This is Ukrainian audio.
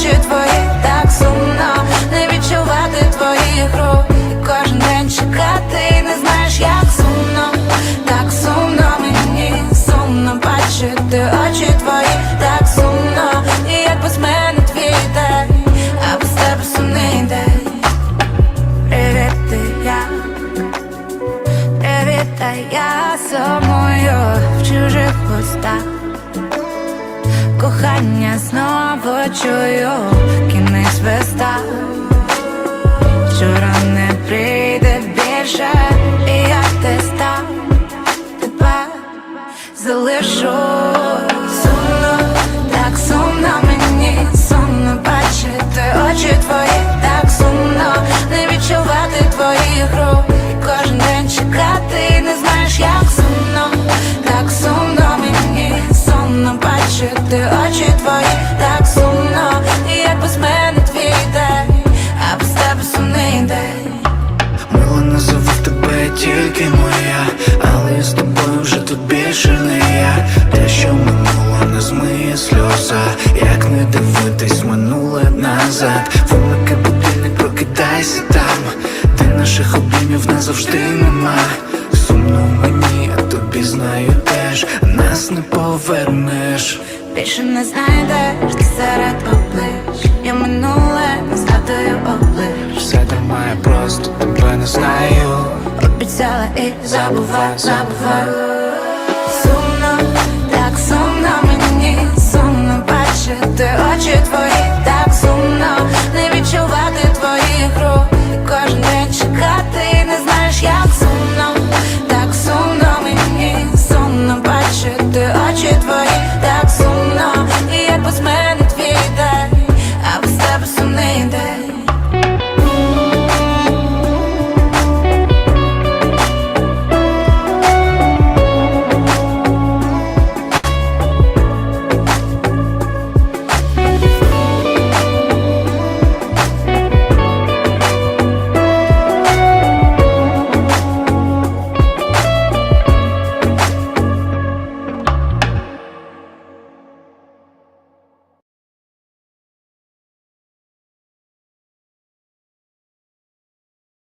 очі твої так сумно? Не відчувати твоїх рук. І Кожен день чекати, не знаєш, як сумно, так сумно мені сумно бачити очі твої, так сумно, і як без мене твій день, а без тебе сумний день. Привіт, ти я, привіт, та я сумую в чужих устах знову чую. Кінець веста Вчора не прийде більше, і я те став Тепер залишу назад. Вимикай будильник, прокидайся там, де наших обіймів назавжди нема. Сумно мені, а тобі знаю теж, нас не повернеш. Більше не знайдеш ти серед облич Я минуле не згадую облич Все тримає просто тебе не знаю. Обіцяла і забувай, забувай бути очі твої так сумно, і як без мене.